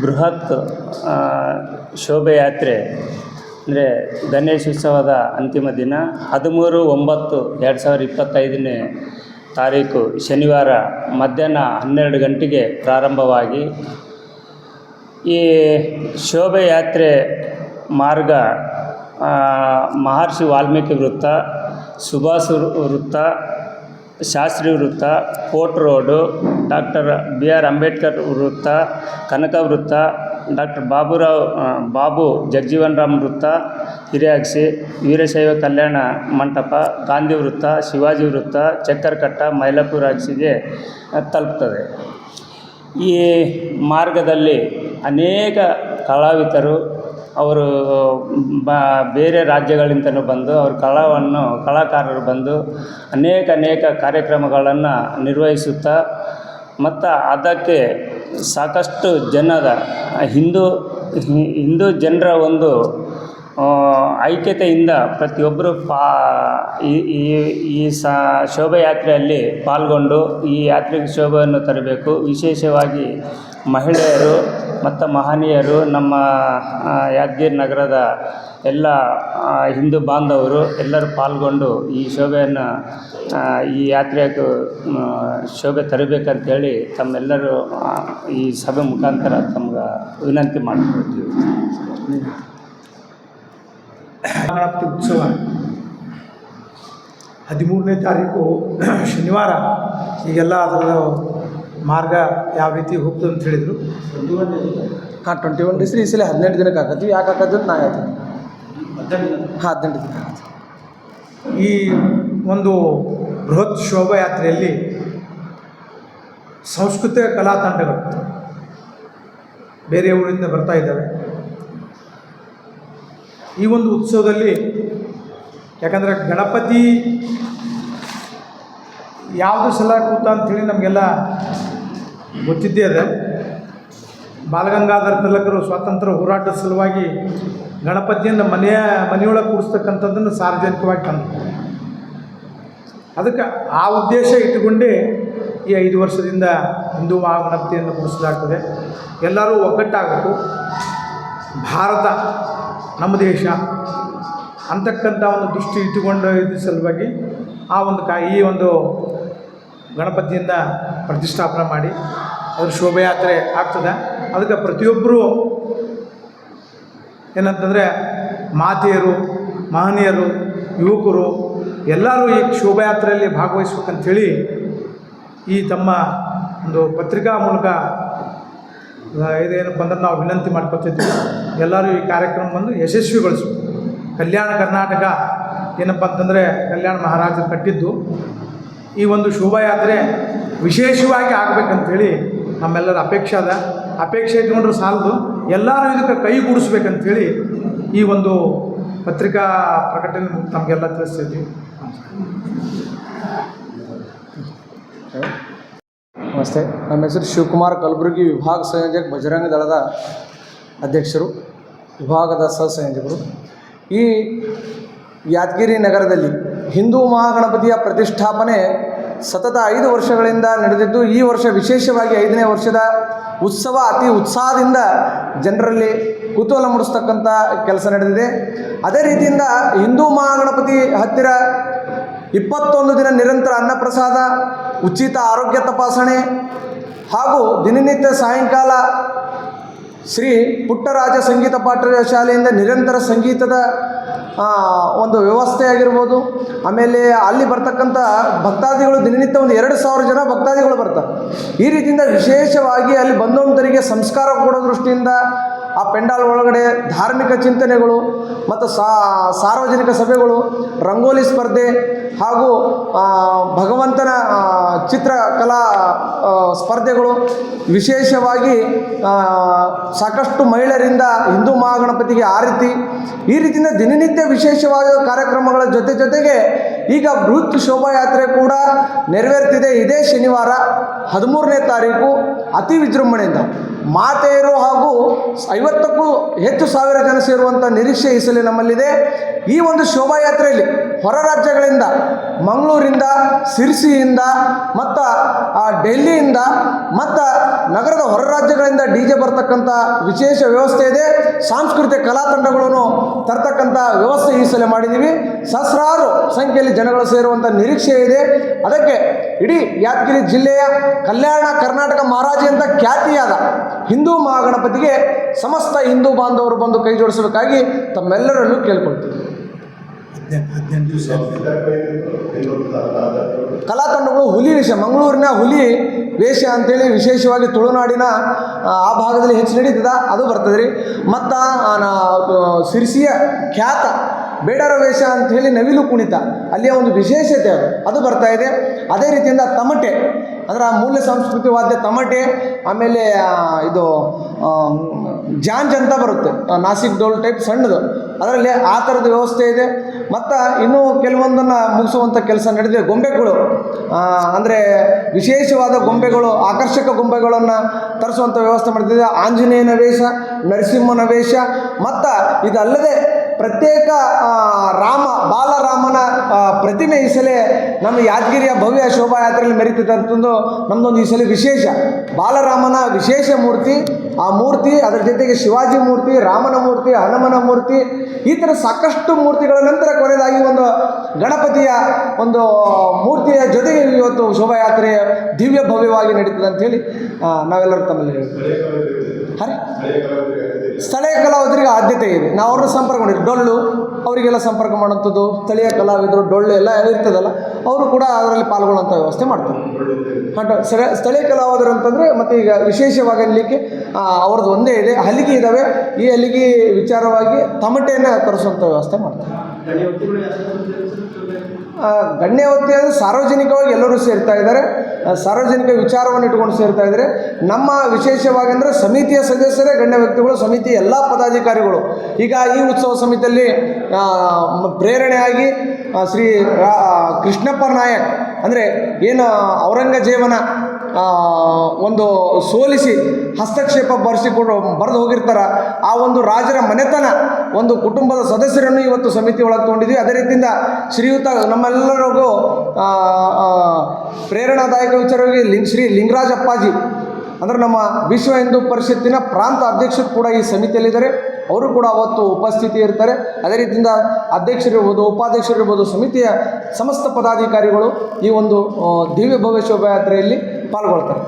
ಬೃಹತ್ ಶೋಭೆಯಾತ್ರೆ, ಅಂದರೆ ಗಣೇಶೋತ್ಸವದ ಅಂತಿಮ ದಿನ ಹದಿಮೂರು ಒಂಬತ್ತು ಎರಡು ಸಾವಿರದ ಇಪ್ಪತ್ತೈದನೇ ತಾರೀಕು ಶನಿವಾರ ಮಧ್ಯಾಹ್ನ ಹನ್ನೆರಡು ಗಂಟೆಗೆ ಪ್ರಾರಂಭವಾಗಿ ಈ ಶೋಭಾಯಾತ್ರೆ ಮಾರ್ಗ ಮಹರ್ಷಿ ವಾಲ್ಮೀಕಿ ವೃತ್ತ ಸುಭಾಷ ವೃತ್ತ ಶಾಸ್ತ್ರಿ ವೃತ್ತ court road, doctor B R Ambedkar ವೃತ್ತ, ಕನಕ ವೃತ್ತ, ಡಾಕ್ಟರ್ ಬಾಬುರಾವ್ ಬಾಬು ಜಗಜೀವನ್ ರಾಮ್ ವೃತ್ತ ಹಿರಿಯಾಕ್ಷಿ ವೀರಶೈವ ಕಲ್ಯಾಣ ಮಂಟಪ, ಗಾಂಧಿ ವೃತ್ತ, ಶಿವಾಜಿ ವೃತ್ತ, ಚಕ್ಕರ್ಕಟ್ಟ, ಮೈಲಾಪುರ ಅಕ್ಷಿಗೆ ತಲುಪ್ತದೆ. ಈ ಮಾರ್ಗದಲ್ಲಿ ಅನೇಕ ಕಲಾವಿದರು ಅವರು, ಬ, ಬೇರೆ ರಾಜ್ಯಗಳಿಂದಲೂ ಬಂದು ಅವ್ರ ಕಲಾವನ್ನು ಕಲಾಕಾರರು ಬಂದು ಅನೇಕ ಅನೇಕ ಕಾರ್ಯಕ್ರಮಗಳನ್ನು ನಿರ್ವಹಿಸುತ್ತಾ ಮತ್ತು ಅದಕ್ಕೆ ಸಾಕಷ್ಟು ಜನದ, ಹಿಂದೂ ಹಿಂದೂ ಜನರ ಒಂದು ಐಕ್ಯತೆಯಿಂದ ಪ್ರತಿಯೊಬ್ಬರು ಪಾ ಈ ಈ ಈ ಸಾ, ಶೋಭಾಯಾತ್ರೆಯಲ್ಲಿ ಪಾಲ್ಗೊಂಡು ಈ ಯಾತ್ರೆಗೆ ಶೋಭೆಯನ್ನು ತರಬೇಕು. ವಿಶೇಷವಾಗಿ ಮಹಿಳೆಯರು ಮತ್ತು ಮಹನೀಯರು ನಮ್ಮ ಯಾದಗಿರಿ ನಗರದ ಎಲ್ಲ ಹಿಂದೂ ಬಾಂಧವರು ಎಲ್ಲರೂ ಪಾಲ್ಗೊಂಡು ಈ ಶೋಭೆಯನ್ನು ಈ ಯಾತ್ರೆಗೆ ಶೋಭೆ ತರಬೇಕಂತೇಳಿ ತಮ್ಮೆಲ್ಲರೂ ಈ ಸಭೆ ಮುಖಾಂತರ ತಮ್ಗೆ ವಿನಂತಿ ಮಾಡಿಕೊಳ್ತೀವಿ. ಉತ್ಸವ ಹದಿಮೂರನೇ ತಾರೀಕು ಶನಿವಾರ. ಈಗೆಲ್ಲ ಅದರ ಮಾರ್ಗ ಯಾವ ರೀತಿ ಹೋಗ್ತದೆ ಅಂತ ಹೇಳಿದರು? ಹಾಂ ಟ್ವೆಂಟಿ ಒನ್ ಡೇಸ್ ಈ ಸಲ ಹದಿನೆಂಟು ದಿನಕ್ಕೆ ಹಾಕತ್ತೀವಿ ಯಾಕೆ ಹಾಕೋದು ನಾ ಹೇಳ್ತೀನಿ. ಹಾಂ ಹದಿನೆಂಟು ದಿನ ಈ ಒಂದು ಬೃಹತ್ ಶೋಭಾಯಾತ್ರೆಯಲ್ಲಿ ಸಂಸ್ಕೃತ ಕಲಾ ತಂಡಗಳು ಬೇರೆ ಊರಿಂದ ಬರ್ತಾ ಇದ್ದಾವೆ. ಈ ಒಂದು ಉತ್ಸವದಲ್ಲಿ ಯಾಕಂದರೆ ಗಣಪತಿ ಯಾವುದು ಸಲ ಕೂತ ಅಂತೇಳಿ ನಮಗೆಲ್ಲ ಗೊತ್ತಿದ್ದೇ ಅದೇ ಬಾಲಗಂಗಾಧರ ತಿಲಕರು ಸ್ವಾತಂತ್ರ್ಯ ಹೋರಾಟದ ಸಲುವಾಗಿ ಗಣಪತಿಯನ್ನು ಮನೆಯ ಮನೆಯೊಳಗೆ ಕೂಡಿಸ್ತಕ್ಕಂಥದ್ದನ್ನು ಸಾರ್ವಜನಿಕವಾಗಿ ತಂದರು. ಅದಕ್ಕೆ ಆ ಉದ್ದೇಶ ಇಟ್ಟುಕೊಂಡೇ ಈ ಐದು ವರ್ಷದಿಂದ ಹಿಂದೂ ಮಹಾಗಣಪತಿಯನ್ನು ಕೂಡಿಸಲಾಗ್ತದೆ ಎಲ್ಲರೂ ಒಗ್ಗಟ್ಟಾಗಬೇಕು. ಭಾರತ ನಮ್ಮ ದೇಶ ಅಂತಕ್ಕಂಥ ಒಂದು ದೃಷ್ಟಿ ಇಟ್ಟುಕೊಂಡು ಇದ್ರ ಸಲುವಾಗಿ ಆ ಒಂದು ಕಾ ಈ ಒಂದು ಗಣಪತಿಯಿಂದ ಪ್ರತಿಷ್ಠಾಪನೆ ಮಾಡಿ ಅದ್ರ ಶೋಭಾಯಾತ್ರೆ ಆಗ್ತದೆ. ಅದಕ್ಕೆ ಪ್ರತಿಯೊಬ್ಬರು ಏನಂತಂದರೆ ಮಾತೆಯರು, ಮಹನೀಯರು, ಯುವಕರು ಎಲ್ಲರೂ ಈ ಶೋಭಾಯಾತ್ರೆಯಲ್ಲಿ ಭಾಗವಹಿಸ್ಬೇಕಂಥೇಳಿ ಈ ತಮ್ಮ ಒಂದು ಪತ್ರಿಕಾ ಮೂಲಕ ಇದೇನು ಅಂದ್ರೆ ನಾವು ವಿನಂತಿ ಮಾಡ್ಕೊತಿದ್ವಿ ಎಲ್ಲರೂ ಈ ಕಾರ್ಯಕ್ರಮ ಬಂದು ಯಶಸ್ವಿಗೊಳಿಸಬೇಕು ಕಲ್ಯಾಣ ಕರ್ನಾಟಕ ಏನಪ್ಪ ಅಂತಂದರೆ ಕಲ್ಯಾಣ ಮಹಾರಾಜರು ಕಟ್ಟಿದ್ದು ಈ ಒಂದು ಶೋಭಾಯಾತ್ರೆ ವಿಶೇಷವಾಗಿ ಆಗಬೇಕಂತೇಳಿ ನಮ್ಮೆಲ್ಲರ ಅಪೇಕ್ಷೆ ಅದ. ಅಪೇಕ್ಷೆ ಇಟ್ಕೊಂಡ್ರೆ ಸಾಲದು. ಎಲ್ಲರೂ ಇದಕ್ಕೆ ಕೈಗೂಡಿಸ್ಬೇಕಂತೇಳಿ ಈ ಒಂದು ಪತ್ರಿಕಾ ಪ್ರಕಟಣೆ ತಮಗೆಲ್ಲ ತಿಳಿಸ್ತಿದ್ವಿ. ನಮಸ್ತೆ. ನಮ್ಮ ಹೆಸರು ಶಿವಕುಮಾರ್ ಕಲಬುರಗಿ ವಿಭಾಗ ಸಂಯೋಜಕ ಬಜರಂಗ ದಳದ ಅಧ್ಯಕ್ಷರು, ವಿಭಾಗದ ಸಹ ಸಂಯೋಜಕರು. ಈ ಯಾದಗಿರಿ ನಗರದಲ್ಲಿ ಹಿಂದೂ ಮಹಾಗಣಪತಿಯ ಪ್ರತಿಷ್ಠಾಪನೆ ಸತತ ಐದು ವರ್ಷಗಳಿಂದ ನಡೆದಿದ್ದು, ಈ ವರ್ಷ ವಿಶೇಷವಾಗಿ ಐದನೇ ವರ್ಷದ ಉತ್ಸವ ಅತಿ ಉತ್ಸಾಹದಿಂದ ಜನರಲ್ಲಿ ಕುತೂಹಲ ಮೂಡಿಸ್ತಕ್ಕಂಥ ಕೆಲಸ ನಡೆದಿದೆ. ಅದೇ ರೀತಿಯಿಂದ ಹಿಂದೂ ಮಹಾಗಣಪತಿ ಹತ್ತಿರ ಇಪ್ಪತ್ತೊಂದು ದಿನ ನಿರಂತರ ಅನ್ನಪ್ರಸಾದ, ಉಚಿತ ಆರೋಗ್ಯ ತಪಾಸಣೆ ಹಾಗೂ ದಿನನಿತ್ಯ ಸಾಯಂಕಾಲ ಶ್ರೀ ಪುಟ್ಟರಾಜ ಸಂಗೀತ ಪಾಠ ಶಾಲೆಯಿಂದ ನಿರಂತರ ಸಂಗೀತದ ಒಂದು ವ್ಯವಸ್ಥೆ ಆಗಿರ್ಬೋದು. ಆಮೇಲೆ ಅಲ್ಲಿ ಬರ್ತಕ್ಕಂಥ ಭಕ್ತಾದಿಗಳು ದಿನನಿತ್ಯ ಒಂದು ಎರಡು ಸಾವಿರ ಜನ ಭಕ್ತಾದಿಗಳು ಬರ್ತಾರೆ. ಈ ರೀತಿಯಿಂದ ವಿಶೇಷವಾಗಿ ಅಲ್ಲಿ ಬಂದವಂತರಿಗೆ ಸಂಸ್ಕಾರ ಕೊಡೋ ದೃಷ್ಟಿಯಿಂದ ಆ ಪೆಂಡಾಲ್ ಒಳಗಡೆ ಧಾರ್ಮಿಕ ಚಿಂತನೆಗಳು ಮತ್ತು ಸಾರ್ವಜನಿಕ ಸಭೆಗಳು, ರಂಗೋಲಿ ಸ್ಪರ್ಧೆ ಹಾಗೂ ಭಗವಂತನ ಚಿತ್ರಕಲಾ ಸ್ಪರ್ಧೆಗಳು ವಿಶೇಷವಾಗಿ ಸಾಕಷ್ಟು ಮಹಿಳೆಯರಿಂದ ಹಿಂದೂ ಮಹಾಗಣಪತಿಗೆ ಆರತಿ. ಈ ರೀತಿಯಿಂದ ದಿನನಿತ್ಯ ವಿಶೇಷವಾದ ಕಾರ್ಯಕ್ರಮಗಳ ಜೊತೆ ಜೊತೆಗೆ ಈಗ ಬೃಹತ್ ಶೋಭಾಯಾತ್ರೆ ಕೂಡ ನೆರವೇರ್ತಿದೆ. ಇದೇ ಶನಿವಾರ ಹದಿಮೂರನೇ ತಾರೀಕು ಅತಿ ವಿಜೃಂಭಣೆಯಿಂದ. ಮಾತೆಯರು ಹಾಗೂ ಐವತ್ತಕ್ಕೂ ಹೆಚ್ಚು ಸಾವಿರ ಜನ ಸೇರುವಂಥ ನಿರೀಕ್ಷೆ ಈ ನಮ್ಮಲ್ಲಿದೆ. ಈ ಒಂದು ಶೋಭಾಯಾತ್ರೆಯಲ್ಲಿ ಹೊರ ರಾಜ್ಯಗಳಿಂದ, ಮಂಗಳೂರಿಂದ, ಸಿರ್ಸಿಯಿಂದ, ಮತ್ತು ಆ ಡೆಲ್ಲಿಯಿಂದ, ಮತ್ತು ನಗರದ ಹೊರ ರಾಜ್ಯಗಳಿಂದ ಡಿ ಜೆ ಬರ್ತಕ್ಕಂಥ ವಿಶೇಷ ವ್ಯವಸ್ಥೆ ಇದೆ. ಸಾಂಸ್ಕೃತಿಕ ಕಲಾ ತಂಡಗಳನ್ನು ತರ್ತಕ್ಕಂಥ ವ್ಯವಸ್ಥೆ ಈ ಸಲ ಮಾಡಿದ್ದೀವಿ ಸಹಸ್ರಾರು ಸಂಖ್ಯೆಯಲ್ಲಿ ಜನಗಳು ಸೇರುವಂಥ ನಿರೀಕ್ಷೆ ಇದೆ. ಅದಕ್ಕೆ ಇಡೀ ಯಾದಗಿರಿ ಜಿಲ್ಲೆಯ ಕಲ್ಯಾಣ ಕರ್ನಾಟಕ ಮಹಾರಾಜಿ ಅಂತ ಖ್ಯಾತಿಯಾದ ಹಿಂದೂ ಮಹಾಗಣಪತಿಗೆ ಸಮಸ್ತ ಹಿಂದೂ ಬಾಂಧವರು ಬಂದು ಕೈ ಜೋಡಿಸಬೇಕಾಗಿ ತಮ್ಮೆಲ್ಲರಲ್ಲೂ ಕೇಳ್ಕೊಳ್ತೀವಿ ಕಲಾ ತಂಡಗಳು ಹುಲಿ ವಿಷ ಮಂಗಳೂರಿನ ಹುಲಿ ವೇಷ ಅಂತೇಳಿ ವಿಶೇಷವಾಗಿ ತುಳುನಾಡಿನ ಆ, ಭಾಗದಲ್ಲಿ ಹೆಚ್ಚು ನಡೀತದ ಅದು ಬರ್ತದೆ ರೀ ಮತ್ತು ಸಿರಿಸಿಯ ಖ್ಯಾತ ಬೇಡರ ವೇಷ ಅಂತ ಹೇಳಿ ನವಿಲು ಕುಣಿತ. ಅಲ್ಲಿಯ ಒಂದು ವಿಶೇಷತೆ ಅದು. ಅದು ಬರ್ತಾ ಇದೆ. ಅದೇ ರೀತಿಯಿಂದ ತಮಟೆ. ಅಂದರೆ ಆ ಮೂಲ ಸಂಸ್ಕೃತಿ ವಾದ್ಯ ತಮಟೆ, ಆಮೇಲೆ ಇದು ಜಾಂಜ್ ಅಂತ ಬರುತ್ತೆ. ನಾಸಿಕ್ ಡೋಲ್ ಟೈಪ್ ಸಣ್ಣದು. ಅದರಲ್ಲಿ ಆ ಥರದ ವ್ಯವಸ್ಥೆ ಇದೆ. ಮತ್ತು ಇನ್ನೂ ಕೆಲವೊಂದನ್ನು ಮುಗಿಸುವಂಥ ಕೆಲಸ ನಡೆದಿದೆ. ಗೊಂಬೆಗಳು ಅಂದರೆ ವಿಶೇಷವಾದ ಗೊಂಬೆಗಳು, ಆಕರ್ಷಕ ಗೊಂಬೆಗಳನ್ನು ತರಿಸುವಂಥ ವ್ಯವಸ್ಥೆ ಮಾಡ್ತಿದೆ ಆಂಜನೇಯನ ವೇಷ, ನರಸಿಂಹನ ವೇಷ. ಮತ್ತು ಇದಲ್ಲದೆ ಪ್ರತ್ಯೇಕ ರಾಮ ಬಾಲರಾಮನ ಪ್ರತಿಮೆ ಈ ಸಲ ನಮ್ಮ ಯಾದಗಿರಿಯ ಭವ್ಯ ಶೋಭಾಯಾತ್ರೆಯಲ್ಲಿ ಮೆರೀತದೆ ಅಂತಂದು ನಮ್ಮದೊಂದು ಈ ಸಲ ವಿಶೇಷ. ಬಾಲರಾಮನ ವಿಶೇಷ ಮೂರ್ತಿ ಆ ಮೂರ್ತಿ ಅದರ ಜೊತೆಗೆ ಶಿವಾಜಿ ಮೂರ್ತಿ ರಾಮನ ಮೂರ್ತಿ ಹನುಮನ ಮೂರ್ತಿ ಈ ಥರ ಸಾಕಷ್ಟು ಮೂರ್ತಿಗಳ ನಂತರ ಕೊನೆಯದಾಗಿ ಒಂದು ಗಣಪತಿಯ ಒಂದು ಮೂರ್ತಿಯ ಜೊತೆಗೆ ಇವತ್ತು ಶೋಭಾಯಾತ್ರೆ ದಿವ್ಯ ಭವ್ಯವಾಗಿ ನಡೀತದೆ ಹೇಳಿ ನಾವೆಲ್ಲರೂ ತಮ್ಮಲ್ಲಿ ಹೇಳ್ತೀವಿ. ಹಾಂ ಸ್ಥಳೀಯ ಆದ್ಯತೆ ಇದೆ. ನಾವು ಅವ್ರನ್ನ ಸಂಪರ್ಕ ಮಾಡಿದ್ವಿ. ಡೊಳ್ಳು ಅವರಿಗೆಲ್ಲ ಸಂಪರ್ಕ ಮಾಡುವಂಥದ್ದು ಸ್ಥಳೀಯ ಕಲಾವಿದರು ಡೊಳ್ಳು ಎಲ್ಲ ಇರ್ತದಲ್ಲ ಅವರು ಕೂಡ ಅದರಲ್ಲಿ ಪಾಲ್ಗೊಳ್ಳುವಂಥ ವ್ಯವಸ್ಥೆ ಮಾಡ್ತಾರೆ. ಹಾಂ ಸ್ಥಳ- ಸ್ಥಳೀಯ ಕಲಾವಿದರು ಅಂತಂದರೆ ಮತ್ತು ಈಗ ವಿಶೇಷವಾಗಿ ಅಲ್ಲಿಗೆ ಅವ್ರದ್ದು ಒಂದೇ ಇದೆ. ಹಲಿಗೆ ಇದ್ದಾವೆ ಈ ಹಲಿಗೆ ವಿಚಾರವಾಗಿ ತಮಟೆಯನ್ನು ತರಿಸುವಂಥ ವ್ಯವಸ್ಥೆ ಮಾಡ್ತಾರೆ. ಗಣ್ಯ ಹೊತ್ತಿಗೆ ಅಂದರೆ ಸಾರ್ವಜನಿಕವಾಗಿ ಎಲ್ಲರೂ ಸೇರ್ತಾ ಇದ್ದಾರೆ. ಸಾರ್ವಜನಿಕ ವಿಚಾರವನ್ನು ಇಟ್ಕೊಂಡು ಸೇರ್ತಾ ಇದ್ದರೆ. ನಮ್ಮ ವಿಶೇಷವಾಗಿ ಅಂದರೆ ಸಮಿತಿಯ ಸದಸ್ಯರೇ ಗಣ್ಯ ವ್ಯಕ್ತಿಗಳು ಸಮಿತಿ ಎಲ್ಲ ಪದಾಧಿಕಾರಿಗಳು. ಈಗ ಈ ಉತ್ಸವ ಸಮಿತಿಯಲ್ಲಿ ಪ್ರೇರಣೆಯಾಗಿ ಶ್ರೀ ಕೃಷ್ಣಪ್ಪ ನಾಯಕ್ ಅಂದರೆ ಏನು ಔರಂಗಜೇಬನ ಆ, ಒಂದು ಸೋಲಿಸಿ ಹಸ್ತಕ್ಷೇಪ ಬರೆಸಿಕೊಂಡು ಬರೆದು ಹೋಗಿರ್ತಾರ. ಆ ಒಂದು ರಾಜರ ಮನೆತನ, ಒಂದು ಕುಟುಂಬದ ಸದಸ್ಯರನ್ನು ಇವತ್ತು ಸಮಿತಿ ಒಳಗೆ ತೊಗೊಂಡಿದ್ವಿ. ಅದೇ ರೀತಿಯಿಂದ ಶ್ರೀಯುತ ನಮ್ಮೆಲ್ಲರಿಗೂ ಪ್ರೇರಣಾದಾಯಕ ವಿಚಾರವಾಗಿ ಲಿಂಗ್, ಶ್ರೀ ಲಿಂಗರಾಜಪ್ಪಾಜಿ, ಅಂದರೆ ನಮ್ಮ ವಿಶ್ವ ಹಿಂದೂ ಪರಿಷತ್ತಿನ ಪ್ರಾಂತ ಅಧ್ಯಕ್ಷರು ಕೂಡ ಈ ಸಮಿತಿಯಲ್ಲಿದ್ದಾರೆ. ಅವರು ಕೂಡ ಅವತ್ತು ಉಪಸ್ಥಿತಿ ಇರ್ತಾರೆ. ಅದೇ ರೀತಿಯಿಂದ ಅಧ್ಯಕ್ಷರಿರ್ಬೋದು, ಉಪಾಧ್ಯಕ್ಷರಿರ್ಬೋದು, ಸಮಿತಿಯ ಸಮಸ್ತ ಪದಾಧಿಕಾರಿಗಳು ಈ ಒಂದು ದಿವ್ಯ ಭವ್ಯ ಶೋಭಾಯಾತ್ರೆಯಲ್ಲಿ ಪಾಲ್ಗೊಳ್ತಾರೆ.